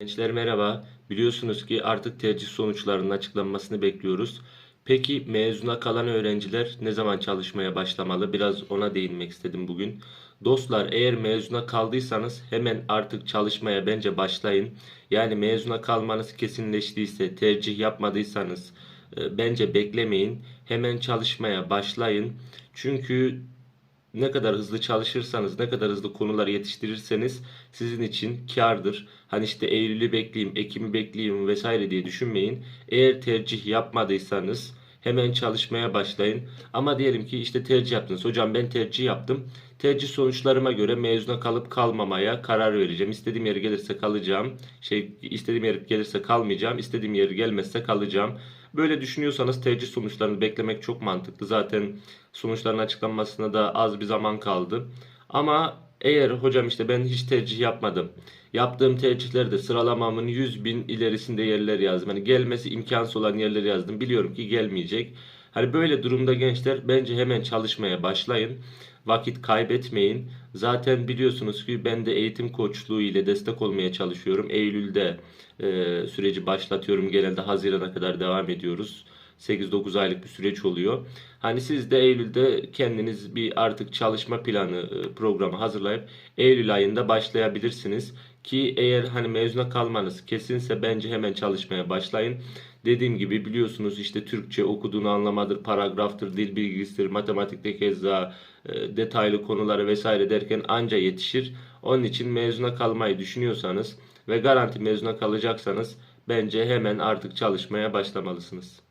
Gençler merhaba. Biliyorsunuz ki artık tercih sonuçlarının açıklanmasını bekliyoruz. Peki mezuna kalan öğrenciler ne zaman çalışmaya başlamalı? Biraz ona değinmek istedim bugün. Dostlar eğer mezuna kaldıysanız hemen artık çalışmaya bence başlayın. Yani mezuna kalmanız kesinleştiyse, tercih yapmadıysanız e, bence beklemeyin. Hemen çalışmaya başlayın. Çünkü ne kadar hızlı çalışırsanız, ne kadar hızlı konular yetiştirirseniz sizin için kârdır. Hani işte Eylül'ü bekleyeyim, Ekim'i bekleyeyim vesaire diye düşünmeyin. Eğer tercih yapmadıysanız hemen çalışmaya başlayın. Ama diyelim ki işte tercih yaptınız. Hocam ben tercih yaptım. Tercih sonuçlarıma göre mezuna kalıp kalmamaya karar vereceğim. İstediğim yere gelirse kalacağım. Şey istediğim yer gelirse kalmayacağım. İstediğim yer gelmezse kalacağım. Böyle düşünüyorsanız tercih sonuçlarını beklemek çok mantıklı. Zaten sonuçların açıklanmasına da az bir zaman kaldı. Ama eğer hocam işte ben hiç tercih yapmadım. Yaptığım tercihlerde sıralamamın 100 bin ilerisinde yerler yazdım. Hani gelmesi imkansız olan yerleri yazdım. Biliyorum ki gelmeyecek. Hani böyle durumda gençler bence hemen çalışmaya başlayın. Vakit kaybetmeyin. Zaten biliyorsunuz ki ben de eğitim koçluğu ile destek olmaya çalışıyorum. Eylül'de e, süreci başlatıyorum. Genelde Haziran'a kadar devam ediyoruz. 8-9 aylık bir süreç oluyor. Hani siz de Eylül'de kendiniz bir artık çalışma planı e, programı hazırlayıp Eylül ayında başlayabilirsiniz. Ki eğer hani mezuna kalmanız kesinse bence hemen çalışmaya başlayın. Dediğim gibi biliyorsunuz işte Türkçe okuduğunu anlamadır, paragraftır, dil bilgisidir, matematikte keza e, detaylı konuları vesaire derken anca yetişir. Onun için mezuna kalmayı düşünüyorsanız ve garanti mezuna kalacaksanız bence hemen artık çalışmaya başlamalısınız.